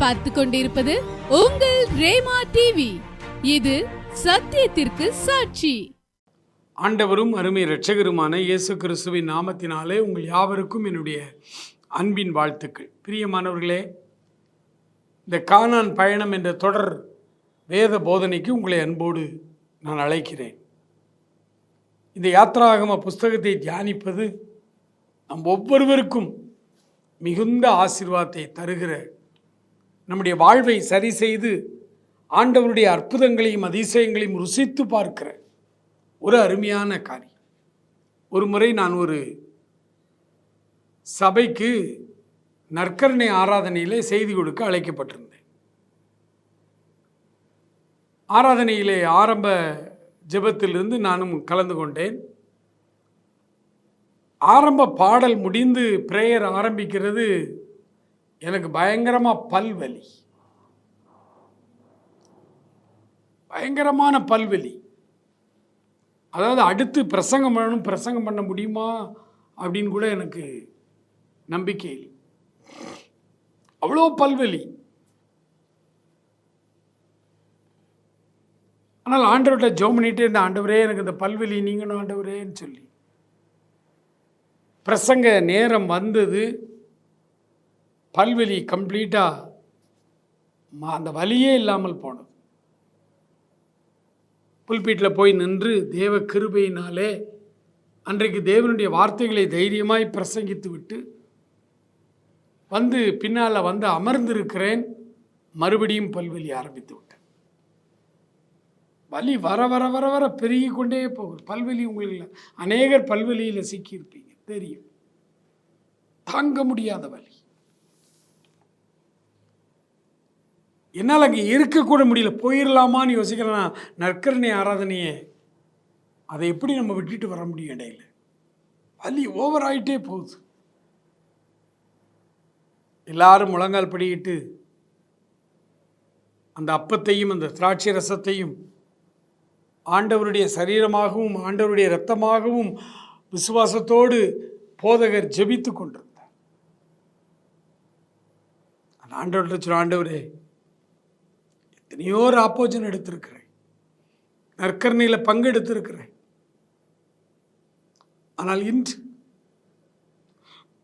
பார்த்து கொண்டிருப்பது உங்கள் ரேமா டிவி. இது சத்தியத்திற்கு சாட்சி. ஆண்டவரும் அருமை இரட்சகருமான இயேசு கிறிஸ்துவின் நாமத்தினாலே உங்கள் யாவருக்கும் என்னுடைய அன்பின் வாழ்த்துக்கள். பிரியமானவர்களே இந்த கானான் பயணம் என்ற தொடர் வேத போதனைக்கு உங்களை அன்போடு நான் அழைக்கிறேன். இந்த யாத்ராகம புஸ்தகத்தை தியானிப்பது நம் ஒவ்வொருவருக்கும் மிகுந்த ஆசிர்வாதத்தை தருகிற நம்முடைய வாழ்வை சரி செய்து ஆண்டவருடைய அற்புதங்களையும் அதிசயங்களையும் ருசித்து பார்க்கிற ஒரு அருமையான காரியம். ஒரு முறை நான் ஒரு சபைக்கு நற்கரணை ஆராதனையிலே செய்தி கொடுக்க அழைக்கப்பட்டிருந்தேன். ஆராதனையிலே ஆரம்ப ஜெபத்திலிருந்து நானும் கலந்து கொண்டேன். ஆரம்ப பாடல் முடிந்து பிரேயர் ஆரம்பிக்கிறது எனக்கு பயங்கரமாக பல்வலி. பயங்கரமான பல்வலி. அதாவது அடுத்து பிரசங்கம் பண்ணணும் பிரசங்கம் பண்ண முடியுமா? அப்படின்னு கூட எனக்கு நம்பிக்கை இல்லை. அவ்வளோ பல்வலி. ஆனால் ஆண்டவர்கிட்ட ஜோம் பண்ணிகிட்டே இருந்த ஆண்டவரே எனக்கு இந்த பல்வலி நீங்களும் ஆண்டவரேன்னு சொல்லி. பிரசங்க நேரம் வந்தது. பல்வெளி கம்ப்ளீட்டாக அந்த வலியே இல்லாமல் போனது. புல்பீட்டில் போய் நின்று தேவ கிருபையினாலே அன்றைக்கு தேவனுடைய வார்த்தைகளை தைரியமாய் பிரசங்கித்து விட்டு வந்து பின்னால் வந்து அமர்ந்திருக்கிறேன் மறுபடியும் பல்வெளி ஆரம்பித்து விட்டேன். வலி வர வர வர வர பெருகி கொண்டே போகுது. பல்வெளி உங்களுக்கு அநேகர் பல்வெளியில் சிக்கியிருப்பீங்க. தெரியும். தாங்க முடியாத வலி. என்னால் அங்கே இருக்கக்கூட முடியல. போயிடலாமான்னு யோசிக்கிறேன்னா நற்கரணை ஆராதனையே. அதை எப்படி நம்ம விட்டுட்டு வர முடியும் இடையில? வலி ஓவர் ஆகிட்டே போகுது. எல்லாரும் முழங்கால் படிக்கிட்டு அந்த அப்பத்தையும் அந்த திராட்சை ரசத்தையும் ஆண்டவருடைய சரீரமாகவும் ஆண்டவருடைய இரத்தமாகவும் விசுவாசத்தோடு போதகர் ஜெபித்து கொண்டிருந்தார். அந்த ஆண்டவர்கிட்ட சொல்ல ஆண்டவரே எத்தனையோ ஆப்போஜன் எடுத்திருக்கிறேன். நற்கரணையில் பங்கெடுத்திருக்கிறேன் ஆனால் இன்று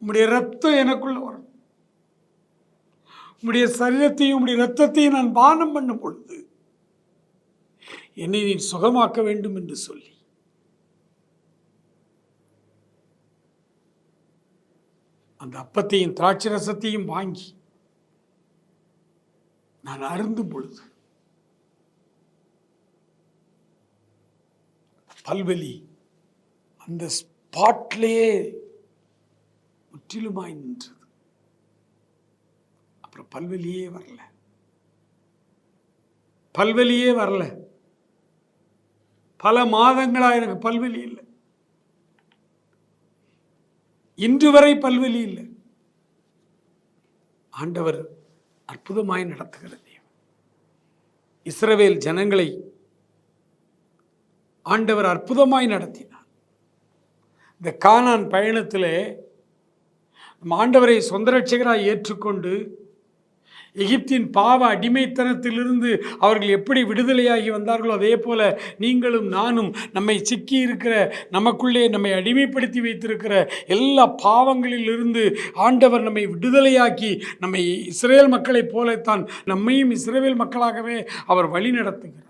உம்முடைய ரத்தம் எனக்குள்ள வரும். உம்முடைய சரீரத்தையும் உம்முடைய ரத்தத்தையும் நான் பானம் பண்ணும் பொழுது என்னை நீ சுகமாக்க வேண்டும் என்று சொல்லி. அந்த அப்பத்தையும் திராட்சை ரசத்தையும் வாங்கி நான் அருந்தும் பொழுது. பல்வெளி அந்த ஸ்பாட்லேயே முற்றிலுமாய் நின்றது. அப்புறம் பல்வெளியே வரல. பல்வெளியே வரல. பல மாதங்களா எனக்கு பல்வெளி இல்லை. இன்று வரை பல்வெளி இல்லை. ஆண்டவர் அற்புதமாய் நடத்துகிற தேவன். இஸ்ரவேல் ஜனங்களை ஆண்டவர் அற்புதமாய் நடத்தினார். இந்த கானான் பயணத்திலே நம் ஆண்டவரை சொந்தரட்சிகராய் ஏற்றுக்கொண்டு எகிப்தின் பாவ அடிமைத்தனத்திலிருந்து அவர்கள் எப்படி விடுதலையாகி வந்தார்களோ அதே போல நீங்களும் நானும் நம்மை சிக்கி இருக்கிற நமக்குள்ளே நம்மை அடிமைப்படுத்தி வைத்திருக்கிற எல்லா பாவங்களிலிருந்து ஆண்டவர் நம்மை விடுதலையாக்கி நம்மை இஸ்ரேல் மக்களைப் போலத்தான் நம்மையும் இஸ்ரேல் மக்களாகவே அவர் வழி நடத்துகிறார்.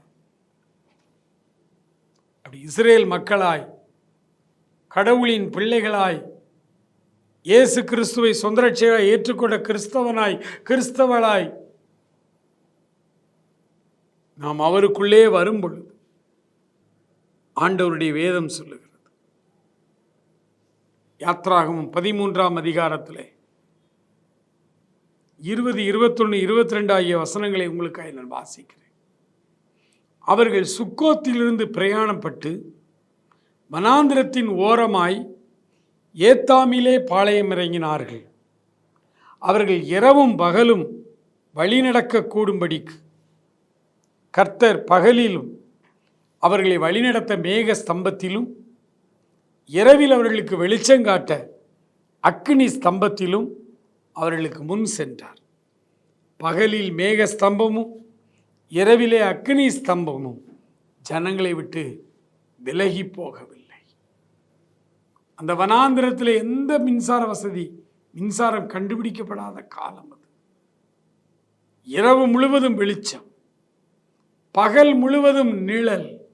அப்படி இஸ்ரேல் மக்களாய் கடவுளின் பிள்ளைகளாய் இயேசு கிறிஸ்துவை சொந்தரட்சியாக ஏற்றுக்கொண்ட கிறிஸ்தவனாய் கிறிஸ்தவளாய் நாம் அவருக்குள்ளே வரும் பொழுது ஆண்டவருடைய வேதம் சொல்லுகிறது. யாத்திராகவும் பதிமூன்றாம் அதிகாரத்தில் இருபது இருபத்தொன்று இருபத்தி ரெண்டு ஆகிய வசனங்களை உங்களுக்காக நான் வாசிக்கிறேன். அவர்கள் சுக்கோத்திலிருந்து பிரயாணப்பட்டு வனாந்திரத்தின் ஓரமாய் ஏத்தாமிலே பாளையம் இறங்கினார்கள். அவர்கள் இரவும் பகலும் வழிநடக்க கூடும்படிக்கு கர்த்தர் பகலிலும் அவர்களை வழிநடத்த மேக ஸ்தம்பத்திலும் இரவில் அவர்களுக்கு வெளிச்சங்காட்ட அக்னி ஸ்தம்பத்திலும் அவர்களுக்கு முன் சென்றார். பகலில் மேக ஸ்தம்பமும் இரவிலே அக்னி ஸ்தம்பமும் ஜனங்களை விட்டு விலகி போகவில்லை. அந்த வனாந்திரத்தில் எந்த மின்சார வசதி மின்சாரம் கண்டுபிடிக்கப்படாத காலம் அது. இரவு முழுவதும் வெளிச்சம் பகல் முழுவதும் நிழல்.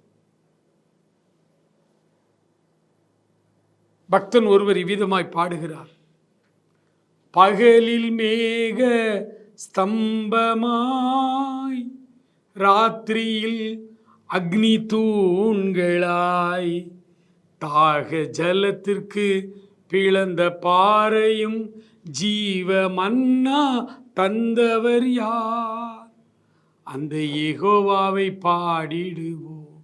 பக்தன் ஒருவர் இவ்விதமாய் பாடுகிறார். பகலில் மேக ஸ்தம்பமாய் ராத்திரியில் அக்னி தூண்களாய். தாக ஜலத்திற்கு பிளந்த பாறையும் ஜீவ மன்னா தந்தவர் யார்? அந்த எகோவாவை பாடிடுவோம்.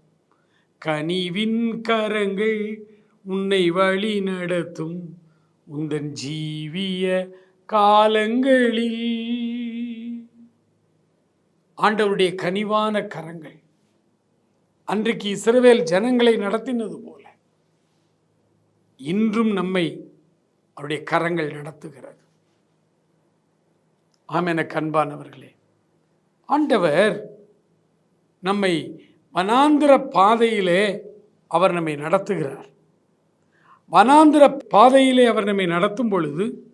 கனிவின் கரங்கள் உன்னை வழி நடத்தும். உந்தன் ஜீவிய காலங்களில் ஆண்டவருடைய கனிவான கரங்கள். அன்றைக்கு இஸ்ரவேல் ஜனங்களை நடத்தினது போல இன்றும் நம்மை அவருடைய கரங்கள் நடத்துகிறது. ஆமென கண்பானவர்களே. ஆண்டவர் நம்மை வனாந்திர பாதையிலே அவர் நம்மை நடத்துகிறார். வனாந்திர பாதையிலே அவர் நம்மை நடத்தும் பொழுது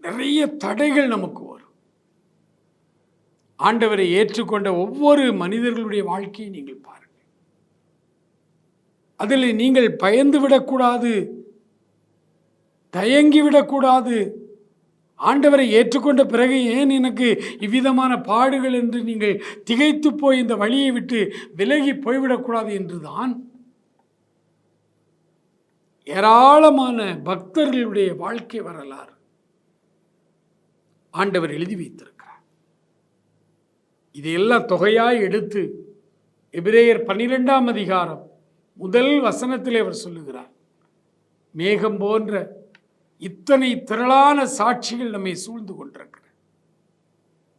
நிறைய தடைகள் நமக்கு வரும். ஆண்டவரை ஏற்றுக்கொண்ட ஒவ்வொரு மனிதர்களுடைய வாழ்க்கையை நீங்கள் பாருங்கள். அதில் நீங்கள் பயந்து விடக்கூடாது. தயங்கிவிடக்கூடாது ஆண்டவரை ஏற்றுக்கொண்ட பிறகு ஏன் எனக்கு இவ்விதமான பாடுகள் என்று நீங்கள் திகைத்து போய் இந்த வழியை விட்டு விலகி போய்விடக்கூடாது என்றுதான் ஏராளமான பக்தர்களுடைய வாழ்க்கை வரலாறு ஆண்டவர் எழுதி வைத்திருக்கிறார். இதையெல்லாம் தொகையாய் எடுத்து எபிரேயர் பன்னிரெண்டாம் அதிகாரம் முதல் வசனத்திலே அவர் சொல்லுகிறார் மேகம் போன்ற இத்தனை திரளான சாட்சிகள் நம்மை சூழ்ந்து கொண்டிருக்கிற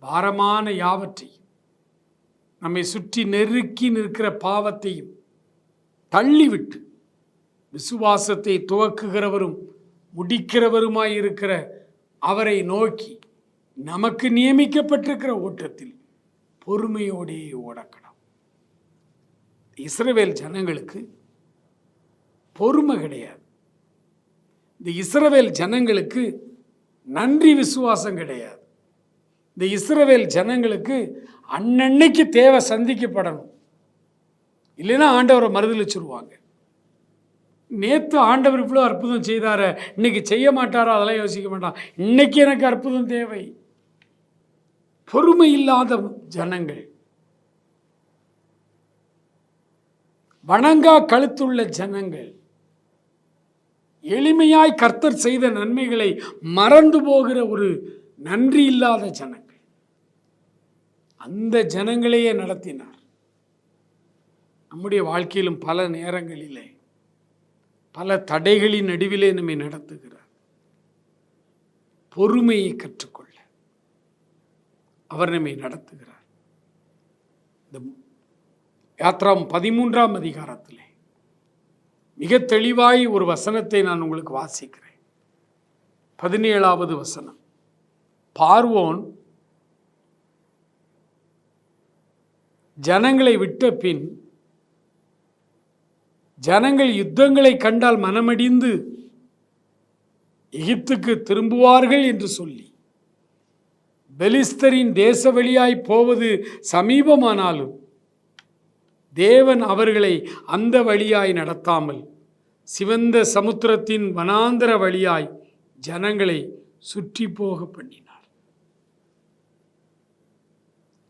பாரமான யாவற்றையும் நம்மை சுற்றி நெருக்கி நிற்கிற பாவத்தையும் தள்ளிவிட்டு விசுவாசத்தை துவக்குகிறவரும் முடிக்கிறவருமாய் இருக்கிற அவரை நோக்கி நமக்கு நியமிக்கப்பட்டிருக்கிற ஓட்டத்தில் பொறுமையோடே ஓடக்கணும் இஸ்ரவேல் ஜனங்களுக்கு பொறுமை கிடையாது. இந்த இஸ்ரவேல் ஜனங்களுக்கு நன்றி விசுவாசம் கிடையாது. இந்த இஸ்ரவேல் ஜனங்களுக்கு அன்னன்னைக்கு தேவை சந்திக்கப்படணும். இல்லைன்னா ஆண்டவரை மறுதளிச்சிருவாங்க நேற்று ஆண்டவர் இவ்வளோ அற்புதம் செய்தார இன்னைக்கு செய்ய மாட்டாரோ அதெல்லாம் யோசிக்க மாட்டான் இன்னைக்கு எனக்கு அற்புதம் தேவை. பொறுமை இல்லாத ஜனங்கள். வணங்கா கழுத்துள்ள ஜனங்கள். எளிமையாய் கர்த்தர் செய்த நன்மைகளை மறந்து போகிற ஒரு நன்றி இல்லாத ஜனங்கள். அந்த ஜனங்களையே நடத்தினார். நம்முடைய வாழ்க்கையிலும் பல நேரங்களிலே பல தடைகளின் நடுவிலே நம்மை நடத்துகிறார். பொறுமையை கற்றுக்கொள்ள அவர் நம்மை நடத்துகிறார். இந்த யாத்ராம் பதிமூன்றாம் அதிகாரத்திலே. மிக தெளிவாய் ஒரு வசனத்தை நான் உங்களுக்கு வாசிக்கிறேன். பதினேழாவது வசனம். பார்வோன் ஜனங்களை விட்ட பின் ஜனங்கள் யுத்தங்களை கண்டால் மனமடிந்து எகிப்துக்கு திரும்புவார்கள் என்று சொல்லி பெலிஸ்தரின் தேச வழியாய் போவது சமீபமானாலும் தேவன் அவர்களை அந்த வழியாய் நடத்தாமல் சிவந்த சமுத்திரத்தின் வனாந்தர வழியாய் ஜனங்களை சுற்றி போக பண்ணினார்.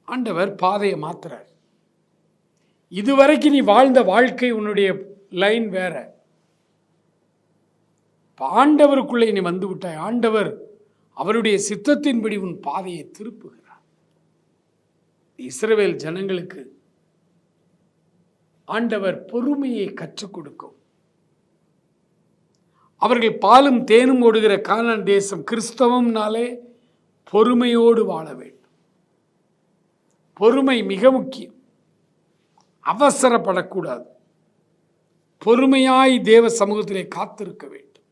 ஆண்டவர் பாதையை மாத்துறார். இதுவரைக்கும் நீ வாழ்ந்த வாழ்க்கை உன்னுடைய லைன் வேற. பாண்டவருக்குள்ளே ஆண்டவருக்குள்ளே நீ வந்து விட்டாய். ஆண்டவர் அவருடைய சித்தத்தின்படி உன் பாதையை திருப்புகிறார். இஸ்ரவேல் ஜனங்களுக்கு ஆண்டவர் பொறுமையை கற்றுக் கொடுக்கும். அவர்கள் பாலும் தேனும் ஓடுகிற கானான் தேசம் கிறிஸ்தவம்னாலே பொறுமையோடு வாழ வேண்டும். பொறுமை மிக முக்கியம். அவசரப்படக்கூடாது. பொறுமையாய் தேவ சமூகத்திலே காத்திருக்க வேண்டும்.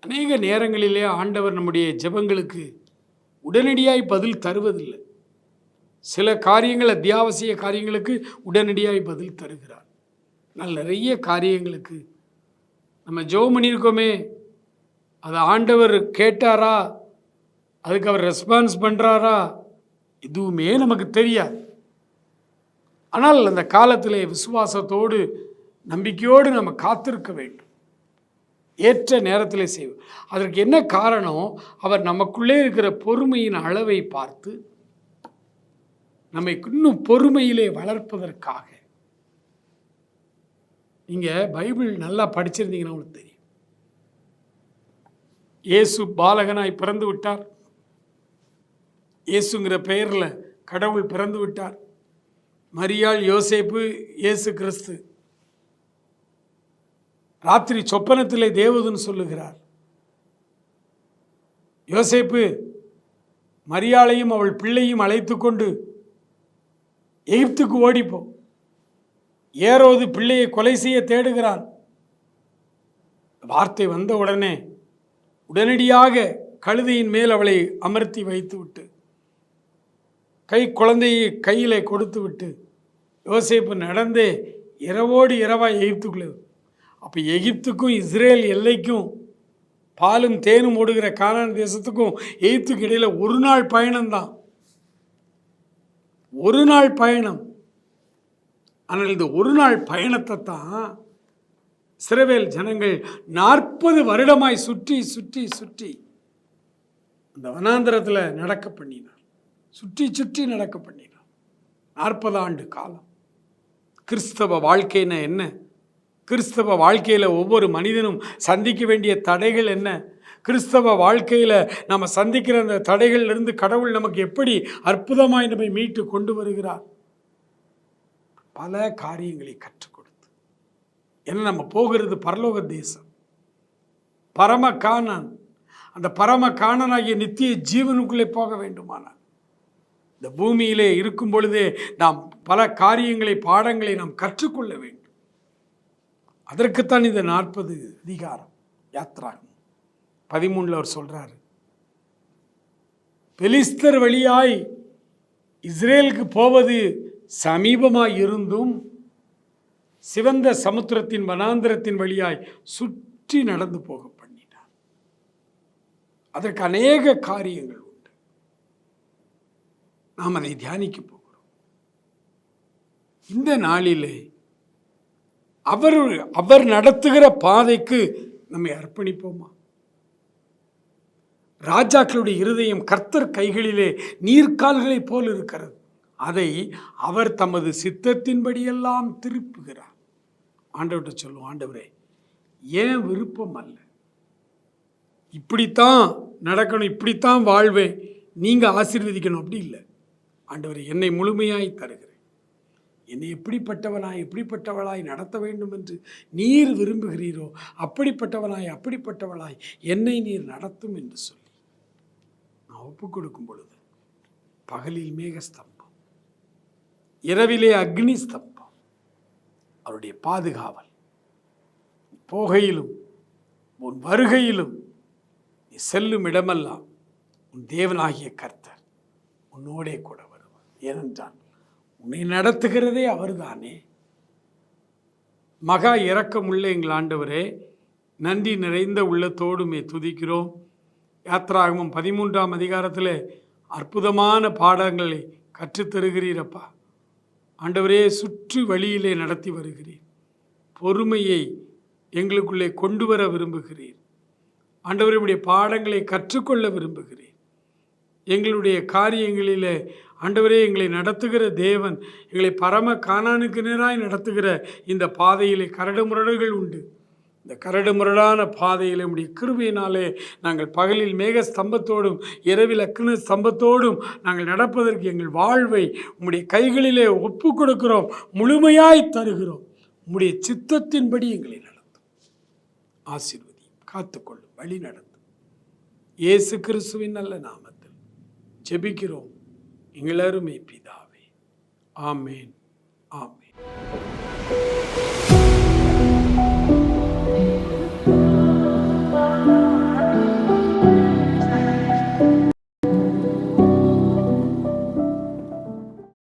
அநேக நேரங்களிலே ஆண்டவர் நம்முடைய ஜெபங்களுக்கு உடனடியாய் பதில் தருவதில்லை. சில காரியங்கள் அத்தியாவசிய காரியங்களுக்கு உடனடியாக பதில் தருகிறார். ஆனால் நிறைய காரியங்களுக்கு நம்ம ஜெபம் பண்ணியிருக்கோமே அதை ஆண்டவர் கேட்டாரா? அதுக்கு அவர் ரெஸ்பான்ஸ் பண்ணுறாரா எதுவுமே நமக்கு தெரியாது. ஆனால் அந்த காலத்தில் விசுவாசத்தோடு நம்பிக்கையோடு நம்ம காத்திருக்க வேண்டும். ஏற்ற நேரத்தில் செய்வோம். அதற்கு என்ன காரணம்? அவர் நமக்குள்ளே இருக்கிற பொறுமையின் அளவை பார்த்து நம்மை இன்னும் பொறுமையிலே வளர்ப்பதற்காக. நீங்கள் பைபிள் நல்லா படிச்சிருந்தீங்கன்னா உங்களுக்கு தெரியும். இயேசு பாலகனாய் பிறந்து விட்டார். இயேசுங்கிற பெயரில் கடவுள் பிறந்து விட்டார். மரியாள் யோசேப்பு இயேசு கிறிஸ்து. ராத்திரி சொப்பனத்திலே தேவதுன்னு சொல்லுகிறார். யோசேப்பு மரியாளையும் அவள் பிள்ளையும் அழைத்து கொண்டு எகிப்துக்கு ஓடிப்போ. ஏரோது பிள்ளையை கொலை செய்ய தேடுகிறான். வார்த்தை வந்த உடனே உடனடியாக கழுதையின் மேல் அவளை அமர்த்தி வைத்துவிட்டு கை குழந்தையை கையில் கொடுத்து விட்டு யோசேப்பு நடந்தே இரவோடு இரவாய் எகிப்துக்குள்ளே அப்போ எகிப்துக்கும் இஸ்ரேல் எல்லைக்கும் பாலும் தேனும் ஓடுகிற கானான் தேசத்துக்கும் எகிப்துக்கு இடையில் ஒரு நாள் பயணம்தான். ஒரு நாள் பயணம். ஆனால் இந்த ஒரு நாள் பயணத்தை தான் சிறவேல் ஜனங்கள் நாற்பது வருடமாய் சுற்றி சுற்றி சுற்றி அந்த வனாந்திரத்தில் நடக்க பண்ணினார். சுற்றி சுற்றி நடக்க பண்ணினார். நாற்பது ஆண்டு காலம். கிறிஸ்தவ வாழ்க்கைன்னா என்ன? கிறிஸ்தவ வாழ்க்கையில் ஒவ்வொரு மனிதனும் சந்திக்க வேண்டிய தடைகள் என்ன? கிறிஸ்தவ வாழ்க்கையில் நம்ம சந்திக்கிற அந்த தடைகளிலிருந்து கடவுள் நமக்கு எப்படி அற்புதமாய் நம்மை மீட்டு கொண்டு வருகிறார்? பல காரியங்களை கற்றுக் கொடுத்து. ஏன்னா நம்ம போகிறது பரலோக தேசம். பரம காணன். அந்த பரம காணனாகிய நித்திய ஜீவனுக்குள்ளே போக வேண்டுமானால். இந்த பூமியிலே இருக்கும் பொழுதே நாம் பல காரியங்களை பாடங்களை நாம் கற்றுக்கொள்ள வேண்டும். அதற்குத்தான் இந்த நாற்பது அதிகாரம் யாத்ரா பதிமூணில் அவர் சொல்கிறார் பெலிஸ்தர் வழியாய் இஸ்ரேலுக்கு போவது சமீபமாக இருந்தும் சிவந்த சமுத்திரத்தின் வனாந்திரத்தின் வழியாய் சுற்றி நடந்து போக பண்ணினார். அதற்கு அநேக காரியங்கள் உண்டு. நாம் அதை தியானிக்க போகிறோம். இந்த நாளிலே அவர் அவர் நடத்துகிற பாதைக்கு நம்மை அர்ப்பணிப்போமா? ராஜாக்களுடைய இருதயம் கர்த்தர் கைகளிலே நீர்க்கால்களைப் போல் இருக்கிறது. அதை அவர் தமது சித்தத்தின்படியெல்லாம் திருப்புகிறார். ஆண்டவர்கிட்ட சொல்லுவோம் ஆண்டவரே ஏன் விருப்பம் அல்ல? இப்படித்தான் நடக்கணும் இப்படித்தான் வாழ்வேன். நீங்கள் ஆசீர்வதிக்கணும். அப்படி இல்லை. ஆண்டவரே என்னை முழுமையாய் தருகிறேன். என்னை எப்படிப்பட்டவனாய் எப்படிப்பட்டவளாய் நடத்த வேண்டும் என்று நீர் விரும்புகிறீரோ அப்படிப்பட்டவனாய் அப்படிப்பட்டவளாய் என்னை நீர் நடத்தும் என்று சொல்லி. ஒப்பு கொடுக்கும் பொழுது பகலில் மேகஸ்தம்பம் இரவிலே அக்னி ஸ்தம்பம் அவருடைய பாதுகாவல். போகையிலும் உன் வருகையிலும் நீ செல்லும் இடமெல்லாம் உன் தேவனாகிய கர்த்தர் உன்னோடே கூட வருவார். ஏனென்றால் உன்னை நடத்துகிறதே அவர்தானே. மகா இரக்கமுள்ள எங்கள் ஆண்டவரே நன்றி நிறைந்த உள்ளத்தோடுமே துதிக்கிறோம். யாத்ராகமும் பதிமூன்றாம் அதிகாரத்தில் அற்புதமான பாடங்களை கற்றுத்தருகிறீரப்பா. ஆண்டவரே சுற்று வழியிலே நடத்தி வருகிறீர். பொறுமையை எங்களுக்குள்ளே கொண்டு வர விரும்புகிறீர் ஆண்டவருடைய பாடங்களை கற்றுக்கொள்ள விரும்புகிறீர். எங்களுடைய காரியங்களிலே ஆண்டவரே எங்களை நடத்துகிற தேவன் எங்களை பரம காணானுக்கு நேராய் நடத்துகிற இந்த பாதையிலே கரடு முரடுகள் உண்டு. இந்த கரடு முரடான பாதையில் உடைய கிருபையினாலே நாங்கள் பகலில் மேக ஸ்தம்பத்தோடும் இரவில் அக்னி ஸ்தம்பத்தோடும் நாங்கள் நடப்பதற்கு எங்கள் வாழ்வை உம்முடைய கைகளிலே ஒப்பு கொடுக்கிறோம் முழுமையாய் தருகிறோம். உம்முடைய சித்தத்தின்படி எங்களை நடத்தும். ஆசீர்வதி காத்துக்கொள்ளும் வழி நடத்தும். இயேசு கிறிஸ்துவின் நல்ல நாமத்தில் ஜெபிக்கிறோம். எங்களருமை பிதாவே. ஆமேன். ஆம்